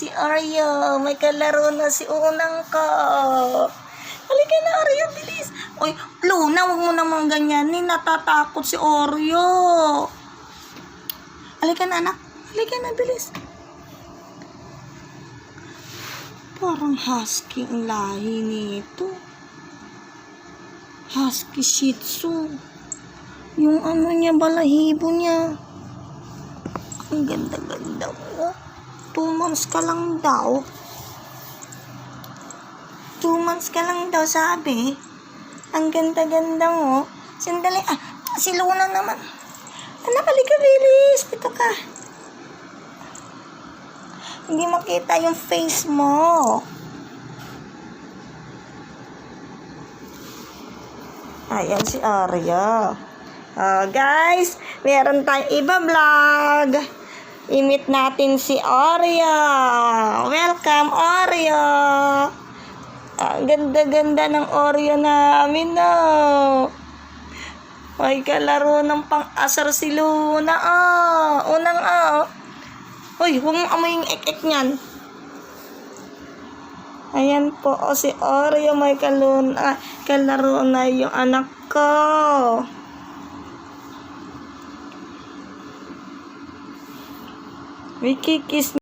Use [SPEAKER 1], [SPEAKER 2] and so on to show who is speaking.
[SPEAKER 1] Si Arya, may kalaro na si Unang ka. Halika na, Arya, bilis. Uy, Luna, wag mo naman ganyanin. Natatakot si Oreo. Halika na, anak. Halika na, bilis. Parang husky ang lahi nito. Husky Shih Tzu. Yung ano niya, balahibo niya. Ang ganda-ganda mo. Two months ka lang daw. Two months ka lang daw, sabi. Ang ganda-ganda mo. Sandali, ah, si Luna naman. Anak, halika, bilis. Dito ka. Hindi makita yung face mo. Ayan si Arya. Ah, guys, meron tayong iba vlog. Imit natin si Arya. Welcome, Arya. Ang ganda-ganda ng Oreo namin, no. May kalaro ng pang-asar si Luna, ah. Unang, ah. Uy, huwag mong amoy yung ek-ek niyan. Ayan po, o si Oreo may kalun, ah, kalaro na yung anak ko. May kikis